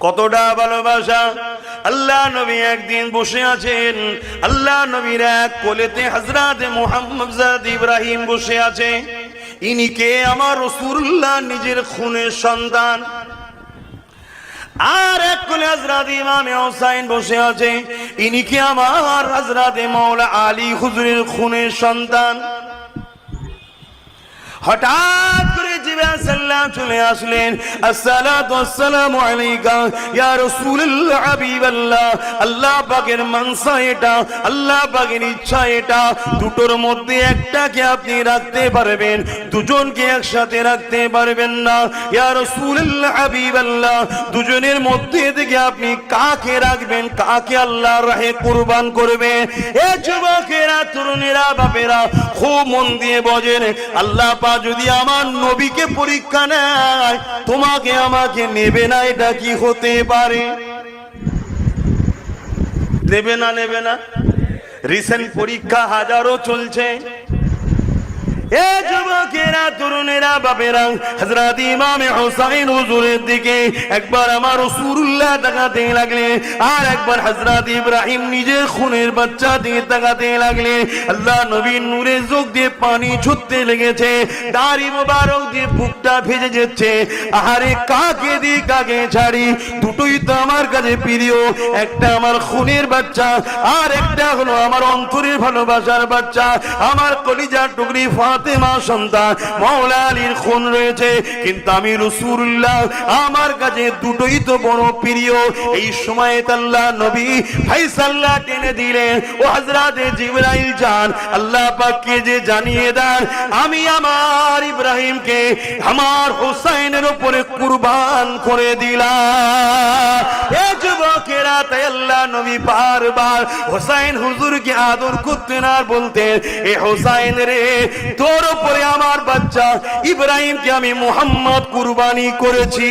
কতটা ভালোবাসা? আল্লাহ নবী একদিন বসে আছেন। আল্লাহ নবীর এক কোলেতে হজরত মোহাম্মদ ইব্রাহিম বসে আছে। ইনি কে? আমার রসুল্লাহ নিজের খুনের সন্তান। আর এক কোলে হজরত ইমামে হোসাইন বসে আছে। ইনি কি? আমার হজরত মৌলা আলী হুজুরের খুনের সন্তান। হঠাৎ সাল্লাম চলে আসলেন। আসসালাতু আসসালামু আলাইকা ইয়া হাবিবাল্লাহ। আল্লাহ পাকের মানসা এটা, আল্লাহ পাকের ইচ্ছা এটা। দুটোর মধ্যে একটাকে আপনি রাখতে পারবেন, দুজনকে একসাথে রাখতে পারবেন না। ইয়া হাবিবাল্লাহ, দুজনের মধ্যে থেকে আপনি কাকে রাখবেন, কাকে আল্লাহর রাহে কুরবান করবেন? এ যুবকেরা, তরুণেরা, বাপেরা, খুব মন দিয়ে বজেন আল্লাহ পা যদি আমার নবীকে পরীক্ষা নেয়, তোমাকে আমাকে নেবে না, এটা কি হতে পারে? নেবে না নেবে না। রিসেন্ট পরীক্ষা হাজারো চলছে। এ যুবকেরা, তরুণেরা, বাপেরা, হযরত ইমামে হোসাইন হুজুরের দিকে একবার আমার তাকাতে লাগলে, আর একবার ইব্রাহিম নিজের খুনের বাচ্চা দিয়ে তাকাতে লাগলে, আল্লাহ নবীর নূরে দিয়ে পানি ছুটতে লেগেছে, দাড়ি দিয়ে বুকটা যাচ্ছে কাকে দি কাকে ছাড়ি, দুটোই তো আমার কাছে প্রিয়, একটা আমার খুনের বাচ্চা, আর একটা হলো আমার অন্তরের ভালোবাসার বাচ্চা, আমার কলিজার টুকরি ফাতেমা সন্তান মৌলা আলীর খুন রয়েছে। কিন্তু আমি রসুল্লাহ আমার কাছে দুটোই তো বড় প্রিয়। এই সময় আল্লাহ নবী ফাইসাল্লাহ টেনে দিলেন। ও হজরতে জিবরাইল যান, আল্লাহ পাককে যে জানিয়ে দেন, আমি আমার ইব্রাহিমকে, আমার হোসাইনের উপরে কুরবান করে দিলাম। এ যুবকেরা তাই আল্লাহ নবী বারবার হোসাইন হুজুরকে আদর করতেন আর বলতেন এ হোসাইন রে, তোর উপরে আমার বাচ্চা ইব্রাহিমকে আমি মোহাম্মদ কুরবানি করেছি।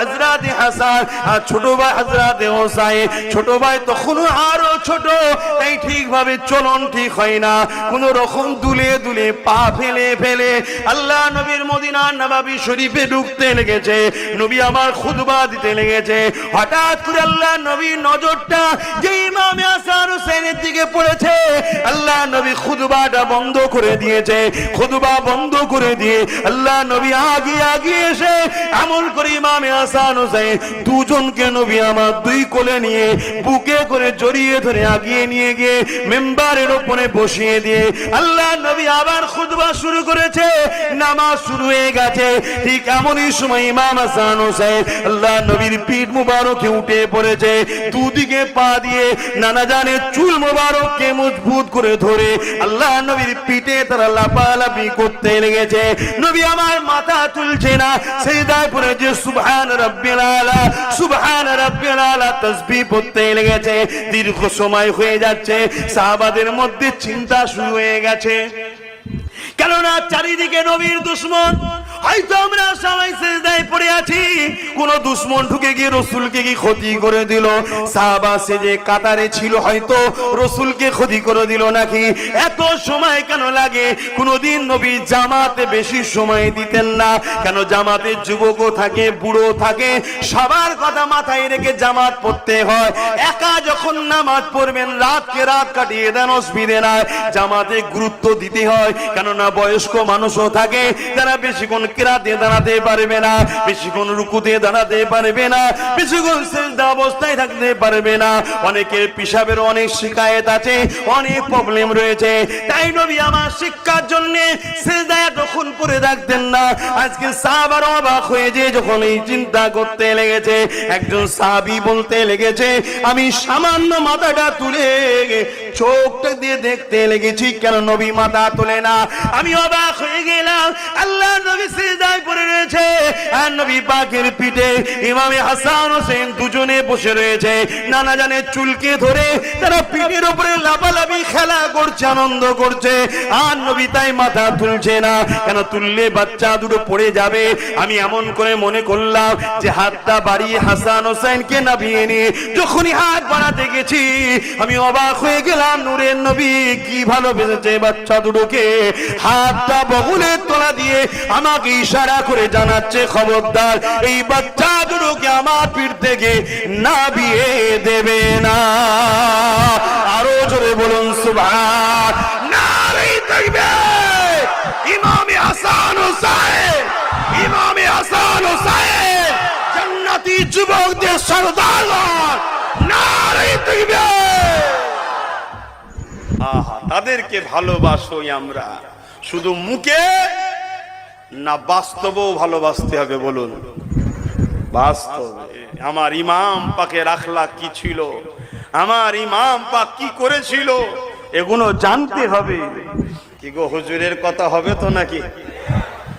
হজরত হাসান আর ছোট ভাই হজরত হোসাইন। ছোট ভাই তখন আরও ছোট, তাই ঠিকভাবে চলন ঠিক হয় না। কোন রকম দুলে দুলে পা ফেলে ফেলে আল্লাহ নবীর মদিনা নবাবী শরীফে ঢুকতে লেগেছে, নবী আমার খুতবা দিতে লেগেছে। হঠাৎ করে আল্লাহ নবীর নজরটা যে ইমামে হাসান হোসেনের দিকে পড়েছে, আল্লাহ নবী খুতবাটা বন্ধ করে দিয়েছে। খুতবা বন্ধ করে দিয়ে আল্লাহ নবী আগে আগে এসে আমল করে ইমামে হাসান হোসেন, দুজনকে নবী আমার দুই কোলে নিয়ে বুকে করে জড়িয়ে ধরে আগিয়ে নিয়ে গিয়ে মেম্বারের ওপরে বসিয়ে দিয়ে আল্লাহ নবী আবার খুতবা শুরু করেছে, নামাজ শুরু হয়ে গেছে। ঠিক এমনই সময় ইমাম হোসেন আল্লাহ নবীর পিঠ মুবারকে উঠে পড়েছে, দুদিকে পা দিয়ে নানা জানে চুল মুবারককে মজবুত করে ধরে আল্লাহ নবীর পিঠে তারা লাপালাপি করতে লেগেছে। নবী আমার মাথা তুলছে না, সেই দায় পরে যে সুবহান রাব্বিল আলা, সুবহান রাব্বিল আলা, তাসবিহ পড়তে লেগেছে। দীর্ঘ সময় হয়ে যাচ্ছে, সাহাবাদের মধ্যে চিন্তা শুরু হয়ে গেছে। কেননা চারিদিকে নবীর দুশ্মন হয়তো আমরা সবাই সেজদায় পড়ে আছি। কোন দুশ্মন ঢুকে গিয়ে রসুলকে কি ক্ষতি করে দিল? সাহাবা কাতারে ছিল হয়তো, রসুলকে ক্ষতি করে দিল নাকি? এত সময় কেন লাগে? কোনদিন নবী জামাতে বেশি সময় দিতেন না। কেন জামাতে যুবকও থাকে বুড়ো থাকে? সবার কথা মাথায় রেখে জামাত পড়তে হয়। একা যখন নামাজ পড়বেন, রাতকে রাত কাটিয়ে দেন, অসুবিধে জামাতে গুরুত্ব দিতে হয়। কেননা বয়স্ক মানুষও থাকে, যারা বেশিক্ষণ কেরাতে দাঁড়াতে পারবে না, বেশিক্ষণ রুকুতে দাঁড়াতে পারবে না, বেশিক্ষণ সেজদা অবস্থায় থাকতে পারবে না। অনেকের পিসাবের অনেক শিকায়ত আছে, অনেক প্রবলেম রয়েছে। তাই নবী আমার শিক্ষার জন্য সেজদা করে রাখতেন না, আজকে সাহাবার অবাক হয়ে যে যখন এই চিন্তা করতে লেগেছে, একজন সাহাবি বলতে লেগেছে, আমি সামান্য মাথাটা তুলে চোখটা দিয়ে দেখতে লেগেছি, কেন নবী মাথা তোলে না? আমি অবাক হয়ে গেলাম আল্লাহ নবী সিজদায় পড়ে রয়েছে আর নবী পিঠে ইমামে হাসান হোসেন দুজনে বসে রয়েছে। নানা জানে চুলকে ধরে তারা পিঠের উপরে খেলা করছে, আনন্দ করছে। আর নবী তাই মাথা তুলছে না। কেন তুললে বাচ্চা দুটো পড়ে যাবে? আমি এমন করে মনে করলাম যে হাতটা বাড়িয়ে হাসান হোসেনকে নামিয়ে নিয়ে যখনই হাত বাড়াতে গেছি, আমি অবাক হয়ে গেলাম, নূরের নবী কি ভালোবেসেছে বাচ্চা দুটোকে। হাতটা বগুলের তোলা দিয়ে আমাকে ইশারা করে জানাচ্ছে খবরদার, এই বাচ্চা দুটোকে আমার পিঠ থেকে না বিয়ে দেবে না। আরও জোরে বলুন সুভাষ তাদেরকে ভালোবাসোই আমরা। শুধু মুখে না, বাস্তবেও ভালোবাসতে হবে, বলুন। বাস্তবে। আমার ইমাম পাকে রাখলা কি ছিল? আমার ইমাম পাক কি করেছিল? এগুলো জানতে হবে। কি গো, হুজুরের কথা হবে তো নাকি?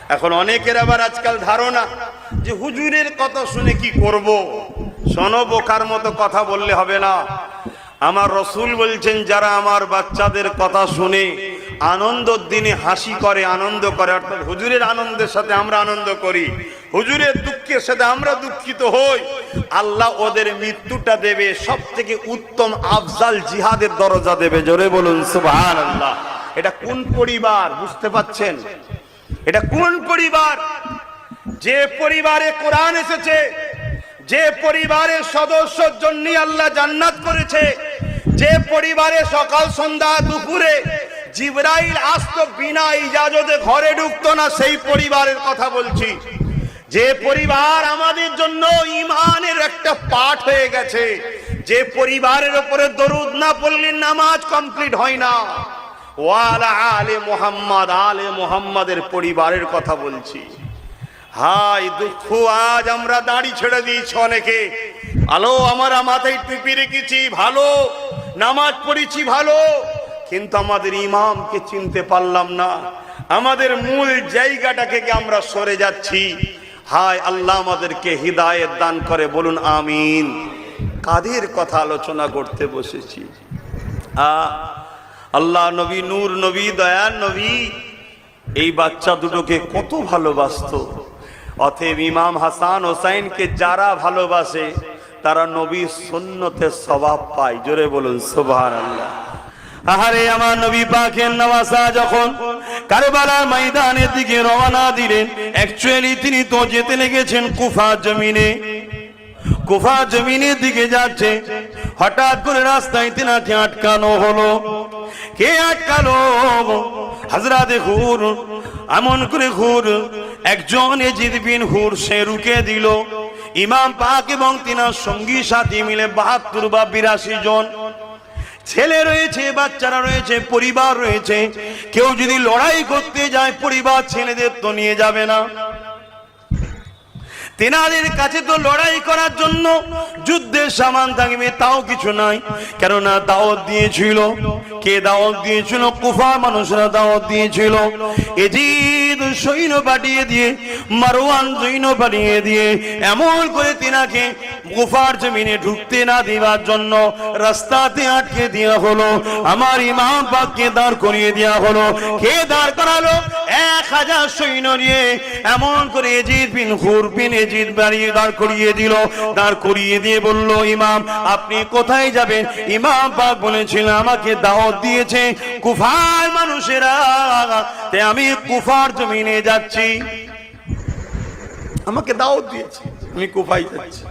এখন অনেকের আবার আজকাল ধারণা যে হুজুরের কথা শুনে কি করব? শোনো, বোকার মতো কথা বললে হবে না। আমার রসুল বলছেন, যারা আমার বাচ্চাদের কথা শুনে আনন্দর দিনে হাসি করে, আনন্দ করে। অর্থাৎ হুজুরের আনন্দের সাথে আমরা আনন্দ করি। হুজুরের দুঃখের সাথে আমরা দুঃখিত হই। আল্লাহ ওদের মৃত্যুটা দেবে সব থেকে উত্তম আফজাল জিহাদের দরজা দেবে। জোরে বলুন সুবহান আল্লাহ এটা কোন পরিবার, বুঝতে পাচ্ছেন? এটা কোন পরিবার? যে পরিবারে কোরআন এসেছে, যে পরিবারের সদস্যর জন্য আল্লাহ জান্নাত করেছে, যে পরিবারে সকাল, সন্ধ্যা, দুপুরে জিবরাইল আসতো বিনা ইজাজতে ঘরে ঢুকতো না, সেই পরিবারের কথা বলছি। যে পরিবার আমাদের জন্য ইমানের একটা পাঠ হয়ে গেছে, যে পরিবারের উপরে দরুদ না পড়লে নামাজ কমপ্লিট হয় না। ওয়ালা আলে মোহাম্মদ, আলে মোহাম্মদের পরিবারের কথা বলছি। হাই দুঃখ, আজ আমরা দাড়ি ছেড়ে দিয়েছি অনেকে। আলো, আমরা মাথায় টুপি রেখেছি, ভালো। নামাজ পড়েছি, ভালো। কিন্তু আমাদের ইমামকে চিনতে পারলাম না। আমাদের মূল জায়গাটা থেকে আমরা সরে যাচ্ছি? হায় আল্লাহ আমাদেরকে হৃদায়ত দান করে, বলুন আমিন। কাদের কথা আলোচনা করতে বসেছি? আল্লাহ নবী, নূর নবী দয়ার নবী, এই বাচ্চা দুটোকে কত ভালোবাসতো। অতএব ইমাম হাসান হোসাইনকে যারা ভালোবাসে, তারা নবী সুন্নতে স্বভাব পায়। জোরে বলুন সুবহান আল্লাহ আহারে আমার নবী পাকের নওয়াসা যখন কারবালার ময়দানের দিকে রওনা দিলেন। অ্যাকচুয়ালি তিনি তো যেতে লেগেছেন কুফা জমিনে। কুফা জমিনের দিকে যাচ্ছে। হঠাৎ করে রাস্তায় তিনাকে আটকানো হলো। কে আটকালো? হাজরাতে হুর। এমন করে হুর। একজন এজিদ বিন হুর সে রুকে দিল। ইমাম পাক এবং তিনার সঙ্গী সাথী মিলে বাহাত্তর বা বিরাশি জন ছেলে রয়েছে, বাচ্চারা রয়েছে, পরিবার রয়েছে। কেউ যদি লড়াই করতে যায়, পরিবার ছেলেদের তো নিয়ে যাবে না। তেনাদের কাছে তো লড়াই করার জন্য যুদ্ধের সামান থাকবে, তাও কিছু নাই। কেননা দাওয়াত দিয়েছিল। কে দাওয়াত দিয়েছিল? কুফা মানুষরা দাওয়াত দিয়েছিল। এজিদ সৈন্য পাঠিয়ে দিয়ে মারোয়ান সৈন্য পাঠিয়ে দিয়ে, এমন করে তিনাকে গুফার জমিনে ঢুকতে না দেওয়ার জন্য রাস্তাতে আটকে দেওয়া হলো। আমার ইমাম পাককে দাঁড় করিয়ে দেওয়া হলো। কে দাঁড় করালো? এক হাজার সৈন্য নিয়ে এমন করে এজিদ বিন হুর বিন এজিদ বাড়িয়ে দাঁড় করিয়ে দিল। দাঁড় করিয়ে দিয়ে বলল, ইমাম, আপনি কোথায় যাবেন? ইমাম পাক বলেছিল, আমাকে দাওয়াত দিয়েছে কুফার মানুষেরা। তে আমি কুফার জমিনে যাচ্ছি। আমাকে দাওয়াত দিয়েছে। আমি কুফাই যাচ্ছি।